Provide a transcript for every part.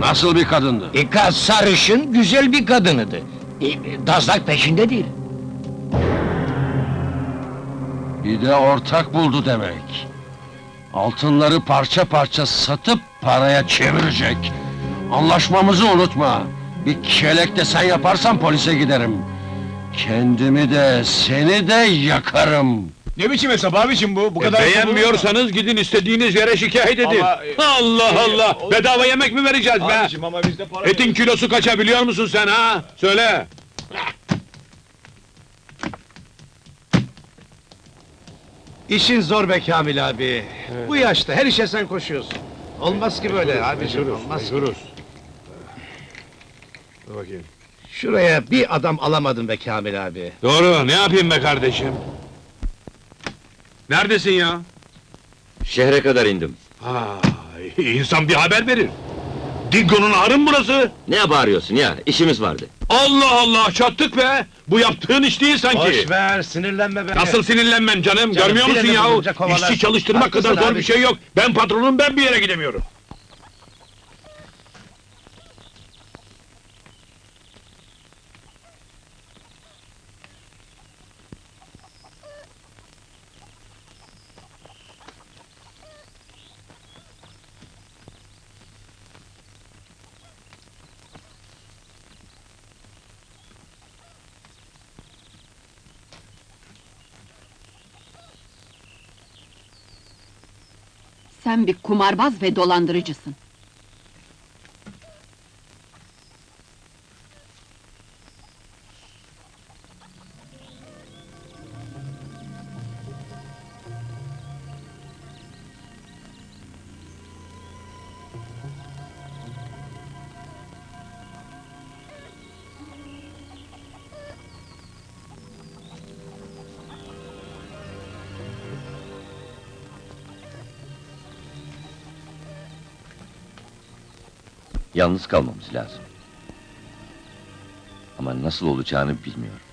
Nasıl bir kadındı? İka sarışın, güzel bir kadınıdı. E, Dazlak peşinde değil. Bir de ortak buldu demek. Altınları parça parça satıp paraya çevirecek. Anlaşmamızı unutma. Bir kelek de sen yaparsan polise giderim. Kendimi de seni de yakarım. Ne biçim hesap abicim bu? Bu E, kadar beğenmiyorsanız gidin istediğiniz yere şikayet edin. Ama, e, Allah e, Allah! o- Bedava yemek mi vereceğiz be? Abicim ama bizde para Etin kilosu kaça biliyor musun sen ha? Söyle! İşin zor be Kamil abi. Bu yaşta her işe sen koşuyorsun. Olmaz ki böyle abiciğim, olmaz ki. Dur bakayım. Şuraya bir adam alamadın be Kamil abi. Doğru, ne yapayım be kardeşim? Neredesin ya? Şehre kadar indim. Ha, insan bir haber verir. Dingo'nun mı burası? Ne bağırıyorsun ya? İşimiz vardı. Allah Allah, çattık be! Bu yaptığın iş değil sanki. Boş ver, sinirlenme be. Nasıl sinirlenmem canım, görmüyor musun bilene yahu? bulunca kovalar. İşçi çalıştırmak Haklısın kadar zor abi. bir şey yok. Ben patronum, ben bir yere gidemiyorum. Sen bir kumarbaz ve dolandırıcısın. Yalnız kalmamız lazım. Ama nasıl olacağını bilmiyorum.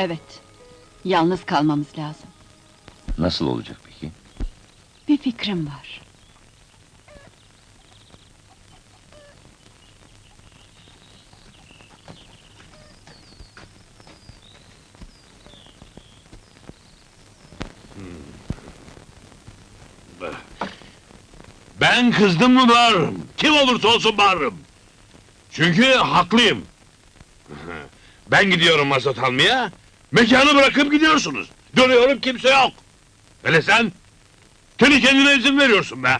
Evet. Yalnız kalmamız lazım. Nasıl olacak peki? Bir fikrim var. Ben kızdım mı bağırırım. Kim olursa olsun bağırırım. Çünkü haklıyım. Ben gidiyorum mazot almaya. Mekanı bırakıp gidiyorsunuz. Dönüyorum kimse yok. Hele sen? Kendi kendine izin veriyorsun be.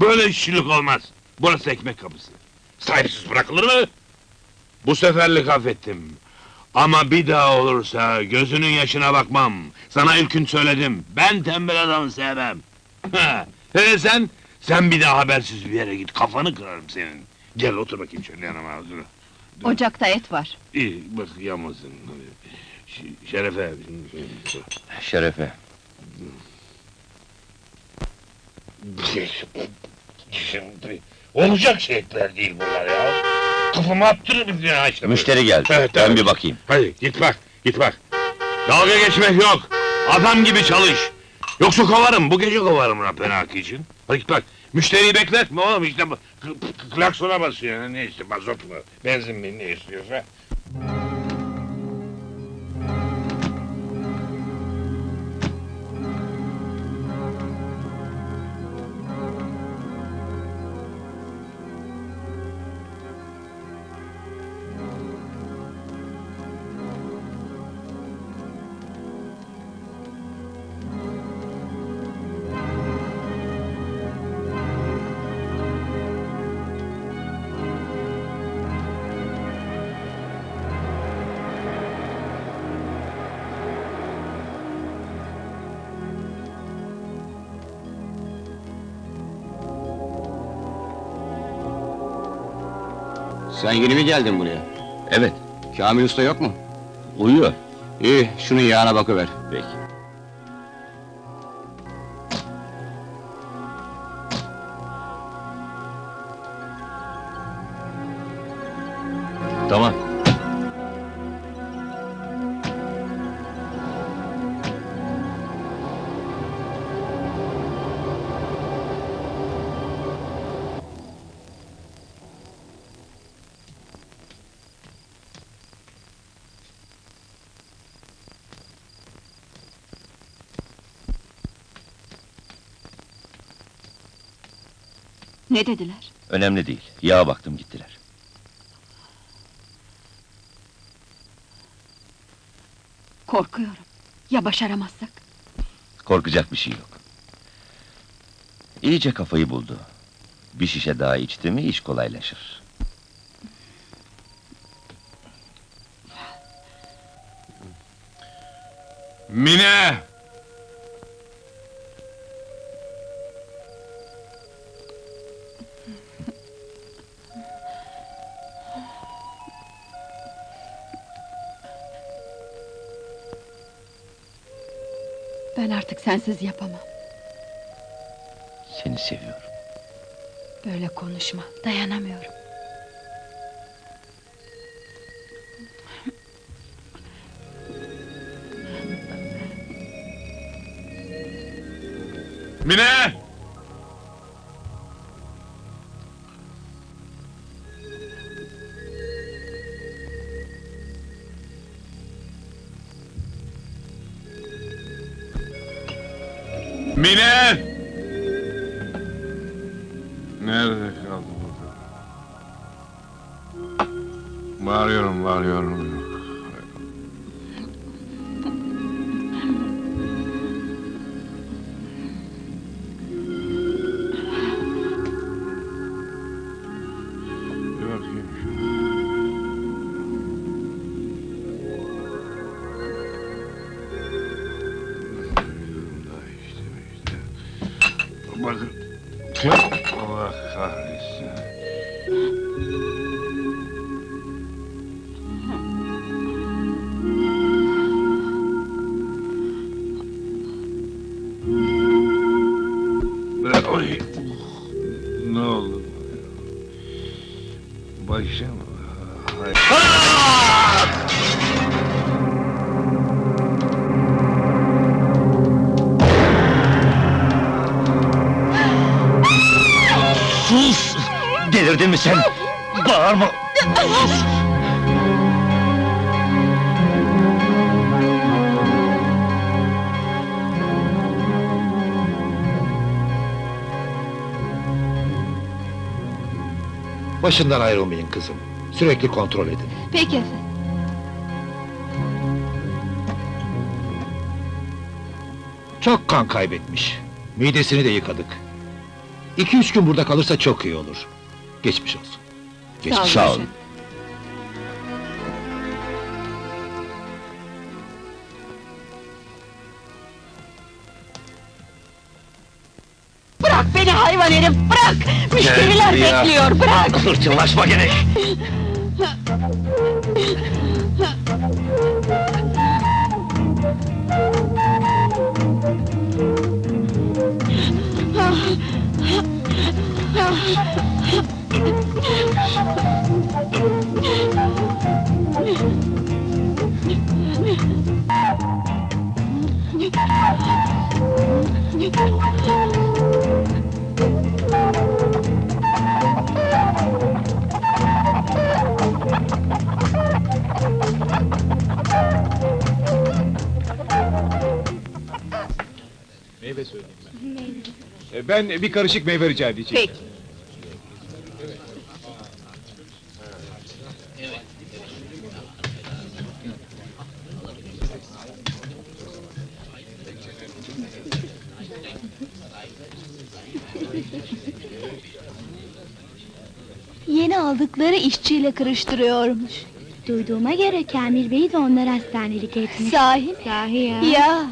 Böyle işçilik olmaz. Burası ekmek kapısı. Sahipsiz bırakılır mı? Bu seferlik affettim. Ama bir daha olursa gözünün yaşına bakmam. Sana ilk gün söyledim. Ben tembel adamı sevmem. Hele sen? Sen bir daha habersiz bir yere git. Kafanı kırarım senin. Gel otur bakayım şöyle yanıma. Dur. Ocakta et var. İyi bak yanmasın. Şerefe. Şerefe. Şimdi olacak şeyler değil bunlar ya. Kafama attırır bir ya işte. Müşteri geldi. Evet, ben evet. bir bakayım. Hadi git bak, git bak. Dalga geçmek yok. Adam gibi çalış. Yoksa kovarım, bu gece kovarım Rapenaki için. Hadi git bak. Müşteriyi bekletme oğlum işte Klaksona basıyor. Ne işte mazot mu, benzin mi ne istiyorsa. Sen yeni mi geldin buraya? Evet, Kamil Usta yok mu? uyuyor. İyi, şunun yağına bakıver. Peki. Tamam. Ne dediler? Önemli değil. Yağa baktım gittiler. Korkuyorum. Ya başaramazsak? Korkacak bir şey yok. İyice kafayı buldu. Bir şişe daha içti mi iş kolaylaşır. Mine! Ben artık sensiz yapamam. Seni seviyorum. Böyle konuşma. Dayanamıyorum. Mine! Nerede kaldı bu? Bağırıyorum, bağırıyorum. Hay- Sus! Delirdin mi sen? Bağırma! Başından ayrılmayın kızım. Sürekli kontrol edin. Peki efendim. Çok kan kaybetmiş. Midesini de yıkadık. İki üç gün burada kalırsa çok iyi olur. Geçmiş olsun. Geçmiş Sağ olun. Sağ olun. seni hayvan herif! Bırak! Müşteriler buraya. bekliyor, bırak! Hırçınlaşma gerek! Meyve söyleyeyim ben. Meyve. E, ben bir karışık meyve rica edeceğim. Peki. Yeni aldıkları işçiyle kırıştırıyormuş. Duyduğuma göre Kamil Bey de onlar hastanelik etmiş. Sahi mi? Sahi ya. Ya,